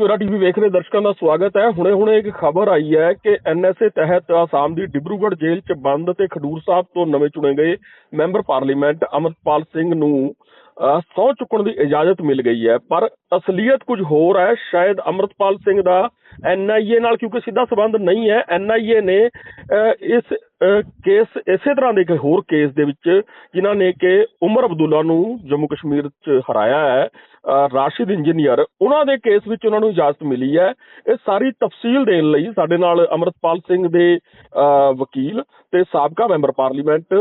ਮੇਰਾ ਟੀਵੀ ਵੇਖ ਰਹੇ ਦਰਸ਼ਕਾਂ ਦਾ ਸਵਾਗਤ ਹੈ। ਹੁਣੇ-ਹੁਣੇ ਇੱਕ ਖਬਰ ਆਈ ਹੈ ਕਿ ਐਨਐਸਏ ਤਹਿਤ ਆਸਾਮ ਦੀ ਡਿਬਰੂਗੜ੍ਹ ਜੇਲ੍ਹ 'ਚ ਬੰਦ ਤੇ ਖਡੂਰ ਸਾਹਿਬ ਤੋਂ ਨਵੇਂ ਚੁਣੇ ਗਏ ਮੈਂਬਰ ਪਾਰਲੀਮੈਂਟ ਅਮਰਪਾਲ ਸਿੰਘ ਨੂੰ ਅਹ, ਸਹੁੰ ਚੁੱਕਣ ਦੀ ਇਜਾਜ਼ਤ ਮਿਲ ਗਈ ਹੈ ਪਰ ਅਸਲੀਅਤ ਕੁਝ ਹੋਰ ਹੈ। ਸ਼ਾਇਦ ਅਮਰਪਾਲ ਸਿੰਘ ਦਾ ਐਨਆਈਏ ਨਾਲ ਕਿਉਂਕਿ ਸਿੱਧਾ ਸਬੰਧ ਨਹੀਂ ਹੈ ਐਨਆਈਏ ਨੇ ਇਸ ਕੇਸ ਇਸੇ ਤਰ੍ਹਾਂ ਦੇ ਇੱਕ ਹੋਰ ਕੇਸ ਦੇ ਵਿੱਚ ਜਿਨ੍ਹਾਂ ਨੇ ਕਿ ਉਮਰ ਅਬਦੁੱਲਾ ਨੂੰ ਜੰਮੂ ਕਸ਼ਮੀਰ 'ਚ ਹਰਾਇਆ ਹੈ ਰਾਸ਼ਿਦ ਇੰਜੀਨੀਅਰ ਉਹਨਾਂ ਦੇ ਕੇਸ ਵਿੱਚ ਉਹਨਾਂ ਨੂੰ ਇਜਾਜ਼ਤ ਮਿਲੀ ਹੈ। ਇਹ ਸਾਰੀ ਤਫਸੀਲ ਦੇਣ ਲਈ ਸਾਡੇ ਨਾਲ ਅਮਰਤਪਾਲ ਸਿੰਘ ਦੇ ਅਹ, ਵਕੀਲ ਤੇ ਸਾਬਕਾ member parliament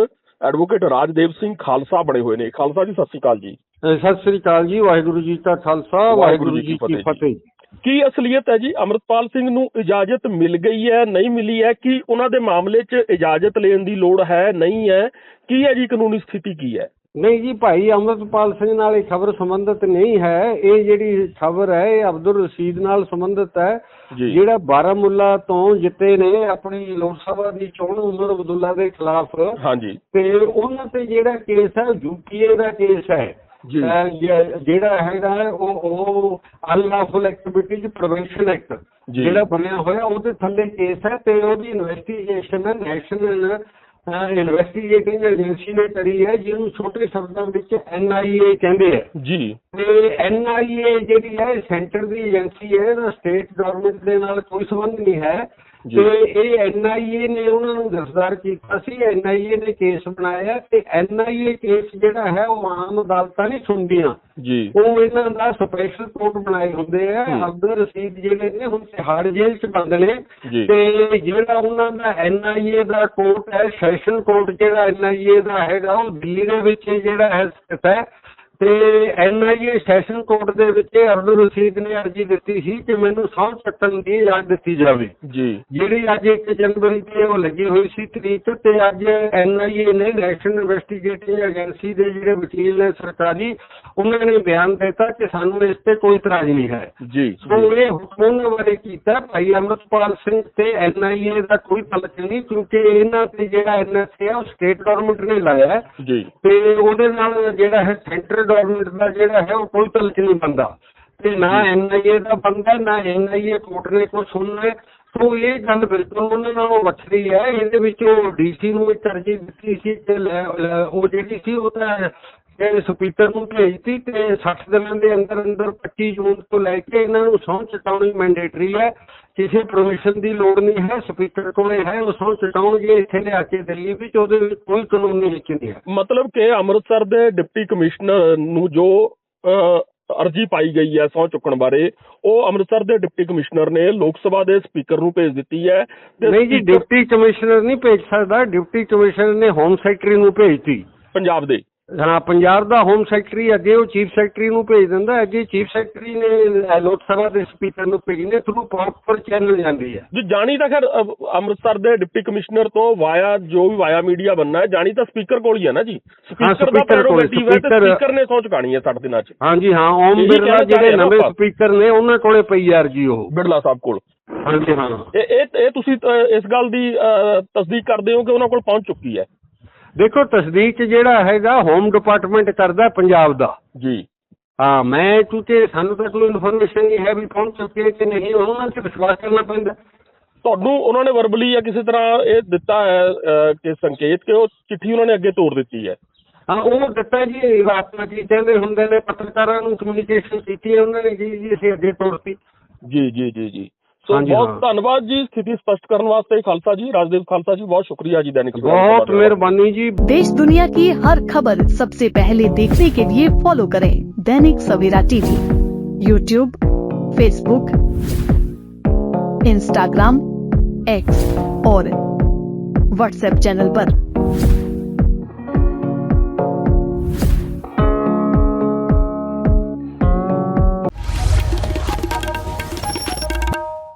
advocate Rajdev Singh Khalsa ਬਣੇ ਹੋਏ ਨੇ। ਖਾਲਸਾ ਜੀ ਸਤਿ ਸ਼੍ਰੀ ਅਕਾਲ ਜੀ। ਸਤਿ ਸ੍ਰੀ ਅਕਾਲ ਜੀ ਵਾਹਿਗੁਰੂ ਜੀ ਕਾ ਖਾਲਸਾ ਵਾਹਿਗੁਰੂ ਜੀ ਕੀ ਫਤਿਹ। ਕੀ ਅਸਲੀਅਤ ਹੈ ਜੀ? ਅਮਰਤਪਾਲ ਸਿੰਘ ਨੂੰ ਇਜਾਜ਼ਤ ਮਿਲ ਗਈ ਹੈ ਨਹੀਂ ਮਿਲੀ ਹੈ? ਕੀ ਉਹਨਾਂ ਦੇ ਮਾਮਲੇ 'ਚ ਇਜਾਜ਼ਤ ਲੈਣ ਦੀ ਲੋੜ ਹੈ ਨਹੀਂ ਹੈ? ਕੀ ਹੈ ਜੀ ਕਾਨੂੰਨੀ ਸਥਿਤੀ? ਕੀ ਹੈ? ਨਹੀਂ ਜੀ ਭਾਈ ਅਮਰਤਪਾਲ ਸਿੰਘ ਨਾਲ ਇਹ ਖਬਰ ਸੰਬੰਧਿਤ ਨਹੀਂ ਹੈ। ਇਹ ਜਿਹੜੀ ਖਬਰ ਹੈ ਇਹ ਅਬਦੁਲ ਰਸ਼ੀਦ ਨਾਲ ਸੰਬੰਧਿਤ ਹੈ। ਜਿਹੜਾ ਬਾਰਾਮੁੱਲਾ ਤੋਂ ਜਿੱਤੇ ਨੇ ਆਪਣੀ ਲੋਕ ਸਭਾ ਦੀ ਚੋਣ ਉਮਰ ਅਬਦੁੱਲਾ ਦੇ ਖਿਲਾਫ। ਹਾਂਜੀ। ਤੇ ਉਹਨਾਂ ਤੇ ਜਿਹੜਾ ਕੇਸ ਹੈ ਯੂਪੀਏ ਦਾ ਕੇਸ ਹੈ। ਜਿਹੜਾ ਹੈਗਾ ਉਹ ਉਹ ਅਨਲਾਫੁਲ ਐਕਟੀਵਿਟੀਜ਼ ਪ੍ਰੀਵੈਂਸ਼ਨ ਐਕਟ। ਜਿਹੜਾ ਬਣਿਆ ਹੋਇਆ ਉਹਦੇ ਥੱਲੇ ਕੇਸ ਹੈ ਤੇ ਉਹਦੀ ਇਨਵੈਸਟੀਗੇਸ਼ਨ ਹੈ ਨੈਸ਼ਨਲ ਇਨਵੈਸਟੀਗੇਟਿੰਗ ਏਜੰਸੀ ਨੇ ਕਰੀ ਹੈ ਜਿਹਨੂੰ ਛੋਟੇ ਸ਼ਬਦਾਂ ਵਿੱਚ ਐਨਆਈਏ ਕਹਿੰਦੇ ਆ ਜੀ ਤੇ ਐਨਆਈਏ ਜਿਹੜੀ ਹੈ ਸੈਂਟਰ ਦੀ ਏਜੰਸੀ ਹੈ ਇਹਦਾ ਸਟੇਟ ਗਵਰਨਮੈਂਟ ਦੇ ਨਾਲ ਕੋਈ ਸੰਬੰਧ ਨਹੀਂ ਹੈ। ਤੇ ਇਹ ਐਨਆਈਏ ਨੇ ਉਹਨਾਂ ਨੂੰ ਗ੍ਰਿਫਤਾਰ ਕੀਤਾ ਸੀ। ਐਨਆਈਏ ਨੇ ਕੇਸ ਬਣਾਇਆ ਤੇ ਐਨਆਈਏ ਕੇਸ ਜਿਹੜਾ ਹੈ ਉਹ ਆਮ ਅਦਾਲਤਾਂ ਨਹੀਂ ਸੁਣਦੀਆਂ। ਜੀ। ਉਹ ਇਹਨਾਂ ਦਾ ਸਪੈਸ਼ਲ ਕੋਰਟ ਬਣਾਏ ਹੁੰਦੇ ਆ। ਹੂੰ। ਅਬਦੁਲ ਰਸ਼ੀਦ ਜਿਹੜੇ ਨੇ ਹੁਣ ਤਿਹਾੜ ਜੇਲ੍ਹ 'ਚ ਬੰਦ ਨੇ। ਤੇ ਜਿਹੜਾ ਉਹਨਾਂ ਦਾ ਐਨਆਈਏ ਦਾ ਕੋਰਟ ਹੈ ਸੈਸ਼ਨ ਕੋਰਟ ਜਿਹੜਾ ਐਨਆਈਏ ਦਾ ਹੈਗਾ ਉਹ ਦਿੱਲੀ ਦੇ ਵਿੱਚ ਜਿਹੜਾ ਹੈ ਸਥਿਤ ਹੈ। ਤੇ ਐਨਆਈਏ ਸੈਸ਼ਨ ਕੋਰਟ ਦੇ ਵਿੱਚ ਅਬਦੁਲ ਰਸ਼ੀਦ ਨੇ ਅਰਜ਼ੀ ਦਿੱਤੀ ਸੀ ਕਿ ਮੈਨੂੰ ਸਹੁੰ ਚੱਕਣ ਦੀ ਇਜਾਜ਼ਤ ਦਿੱਤੀ ਜਾਵੇ। ਜੀ। ਜਿਹੜੀ ਅੱਜ 1 ਜਨਵਰੀ ਤੇ ਉਹ ਲੱਗੀ ਹੋਈ ਸੀ ਤਰੀਕ ਤੇ ਅੱਜ ਐਨਆਈਏ ਨੇ ਨੈਸ਼ਨਲ ਇਨਵੈਸਟੀਗੇਟਿੰਗ ਏਜੰਸੀ ਦੇ ਜਿਹੜੇ ਵਕੀਲ ਨੇ ਸਰਕਾਰੀ ਉਹਨਾਂ ਨੇ ਬਿਆਨ ਦਿੱਤਾ ਕਿ ਸਾਨੂੰ ਇਸ ਤੇ ਕੋਈ ਇਤਰਾਜ਼ ਨਹੀਂ ਹੈ। ਜੀ। ਸੋ ਇਹ ਹੁਕਮ ਉਹਨਾਂ ਬਾਰੇ ਕੀਤਾ। ਭਾਈ ਅਮਰਪਾਲ ਸਿੰਘ ਤੇ ਐਨਆਈਏ ਦਾ ਕੋਈ ਤਲਕ ਨਹੀਂ ਕਿਉਂਕਿ ਇਹਨਾਂ ਤੇ ਜਿਹੜਾ ਐਨਐਸਏ ਹੈ ਉਹ ਸਟੇਟ ਗਵਰਨਮੈਂਟ ਨੇ ਲਾਇਆ। ਹੈ ਜੀ। ਤੇ ਉਹਦੇ ਨਾਲ ਜਿਹੜਾ ਹੈ ਸੈਂਟਰ ਗਵਰਨਮੈਂਟ ਦਾ ਜਿਹੜਾ ਹੈ ਉਹ ਕੋਈ ਤਲਕ ਨਹੀਂ ਬੰਦਾ। ਤੇ ਨਾ ਐਨਆਈਏ ਦਾ ਬੰਦਾ ਨਾ ਐਨਆਈਏ ਕੋਰਟ ਨੇ ਕੋਈ ਸੁਣਨਾ। ਸੋ ਇਹ ਗੱਲ ਬਿਲਕੁਲ ਉਹਨਾਂ ਨਾਲੋਂ ਵੱਖਰੀ ਹੈ। ਇਹਦੇ ਵਿੱਚ ਉਹ ਡੀਸੀ ਨੂੰ ਇੱਕ ਅਰਜ਼ੀ ਦਿੱਤੀ ਸੀ ਤੇ ਉਹ ਜਿਹੜੀ ਸੀ ਉਹ ਤਾਂ ਇਹ ਸਪੀਕਰ ਨੂੰ ਭੇਜਤੀ ਤੇ 60 ਦਿਨਾਂ ਦੇ ਅੰਦਰ ਅੰਦਰ 25 ਜੂਨ ਤੋਂ ਲੈ ਕੇ ਇਹਨਾਂ ਨੂੰ ਸਹੁੰ ਚਟਾਉਣੀ ਮੈਂਡੇਟਰੀ ਹੈ। ਕਿਸੇ ਪਰਮਿਸ਼ਨ ਦੀ ਲੋੜ ਨਹੀਂ ਹੈ ਸਪੀਕਰ ਕੋਲੇ ਹੈ ਉਹ ਸਹੁੰ ਚਟਾਉਣਗੇ ਇੱਥੇ ਲਿਆ ਕੇ ਦਿੱਲੀ ਵਿੱਚ ਉਹਦੇ ਵਿੱਚ ਕੋਈ ਕਾਨੂੰਨੀ ਨਹੀਂ ਹੈ। ਮਤਲਬ ਕਿ ਅੰਮ੍ਰਿਤਸਰ ਦੇ ਡਿਪਟੀ ਕਮਿਸ਼ਨਰ ਨੂੰ ਜੋ ਅਰਜ਼ੀ ਪਾਈ ਗਈ ਹੈ ਸਹੁੰ ਚੁੱਕਣ ਬਾਰੇ ਉਹ ਅੰਮ੍ਰਿਤਸਰ ਦੇ ਡਿਪਟੀ ਕਮਿਸ਼ਨਰ ਨੇ ਲੋਕ ਸਭਾ ਦੇ ਸਪੀਕਰ ਨੂੰ ਭੇਜ ਦਿੱਤੀ ਹੈ ਨਹੀਂ ਜੀ ਡਿਪਟੀ ਕਮਿਸ਼ਨਰ ਨਹੀਂ ਭੇਜ ਸਕਦਾ ਡਿਪਟੀ ਕਮਿਸ਼ਨਰ ਨੇ ਹੋਮ ਸੈਕਟਰੀ ਨੂੰ ਭੇਜਤੀ। ਪੰਜਾਬ ਦੇ। ਹਾਂ ਪੰਜਾਬ ਦਾ ਹੋਮ ਸੈਕਟਰੀ ਅੱਗੇ ਉਹ ਚੀਫ ਸੈਕਟਰੀ ਨੂੰ ਭੇਜ ਦਿੰਦਾ ਅੱਗੇ ਚੀਫ ਸੈਕਟਰੀ ਨੇ ਲੋਕ ਸਭਾ ਦੇ ਸਪੀਕਰ ਨੂੰ ਭੇਜਣੇ ਥਰੂ ਪ੍ਰੋਪਰ ਚੈਨਲ ਜਾਂਦੀ ਹੈ। ਜੋ ਜਾਣੀ ਤਾਂ ਖੈਰ ਅੰਮ੍ਰਿਤਸਰ ਦੇ ਡਿਪਟੀ ਕਮਿਸ਼ਨਰ ਤੋਂ ਵਾਇਆ ਜੋ ਵੀ ਵਾਇਆ ਮੀਡੀਆ ਬੰਨਾ ਹੈ ਜਾਣੀ ਤਾਂ ਸਪੀਕਰ ਕੋਲ ਹੀ ਹੈ ਨਾ ਜੀ? ਸਪੀਕਰ ਦਾ ਪ੍ਰੈਰੋਗੇਟਿਵ ਹੈ ਤੇ ਸਪੀਕਰ ਨੇ ਸਹੁੰ ਚੁਕਾਣੀ ਹੈ 60 ਦਿਨਾਂ 'ਚ। ਹਾਂਜੀ ਹਾਂ ਓਮ ਬਿਰਲਾ ਜਿਹੜੇ ਨਵੇਂ। ਸਪੀਕਰ ਨੇ ਉਹਨਾਂ ਕੋਲੇ ਪਈ ਆ ਅਰਜੀ ਉਹ। ਬਿਰਲਾ ਸਾਹਿਬ ਕੋਲ। ਹਾਂਜੀ ਹਾਂ। ਇਹ ਇਹ ਤੁਸੀਂ ਇਸ ਗੱਲ ਦੀ ਤਸਦੀਕ ਕਰਦੇ ਹੋ ਕਿ ਉਹਨਾਂ ਕੋਲ ਪਹੁੰਚ ਚੁੱਕੀ ਹੈ? ਦੇਖੋ ਤਸਦੀਕ ਜਿਹੜਾ ਹੈਗਾ ਹੋਮ ਡਿਪਾਰਟਮੈਂਟ ਕਰਦਾ ਪੰਜਾਬ ਦਾ। ਜੀ। ਹਾਂ ਮੈਂ ਕਿਉਂਕਿ ਸਾਨੂੰ ਤਾਂ ਕੋਈ ਇਨਫੋਰਮੇਸ਼ਨ ਨਹੀਂ ਹੈ ਵੀ ਪਹੁੰਚ ਚੁੱਕੀ ਕਿ ਨਹੀਂ ਉਹਨਾਂ ਤੇ ਵਿਸ਼ਵਾਸ ਕਰਨਾ ਪੈਂਦਾ। ਤੁਹਾਨੂੰ ਉਹਨਾਂ ਨੇ ਵਰਬਲੀ ਜਾਂ ਕਿਸੇ ਤਰ੍ਹਾਂ ਇਹ ਦਿੱਤਾ ਹੈ ਕਿ ਸੰਕੇਤ ਕਿ ਉਹ ਚਿੱਠੀ ਉਹਨਾਂ ਨੇ ਅੱਗੇ ਤੋੜ ਦਿੱਤੀ ਹੈ? ਹਾਂ ਉਹ ਦਿੱਤਾ ਜੀ ਵਾਸਤਾ ਕੀ ਕਹਿੰਦੇ ਹੁੰਦੇ ਨੇ ਪੱਤਰਕਾਰਾਂ ਨੂੰ ਕਮਿਊਨੀਕੇਸ਼ਨ ਕੀਤੀ ਹੈ ਉਹਨਾਂ ਨੇ ਜੀ ਜੀ ਅਸੀਂ ਅੱਗੇ ਤੋਰਤੀ ਜੀ ਜੀ ਜੀ ਜੀ। ਸੋ ਹਾਂਜੀ, ਬਹੁਤ ਹਾਂ। ਧੰਨਵਾਦ ਜੀ ਸਥਿਤੀ ਸਪਸ਼ਟ ਕਰਨ ਵਾਸਤੇ ਖਾਲਸਾ ਜੀ ਰਾਜਦੇਵ ਖਾਲਸਾ ਜੀ ਬਹੁਤ ਸ਼ੁਕਰੀਆ ਜੀ दैनिक सवेरा ਬਹੁਤ समाचार। ਮਿਹਰਬਾਨੀ ਜੀ देश दुनिया की हर खबर सबसे पहले देखने के लिए फॉलो करें Dainik Savera TV YouTube Facebook Instagram X और व्हाट्सएप चैनल पर।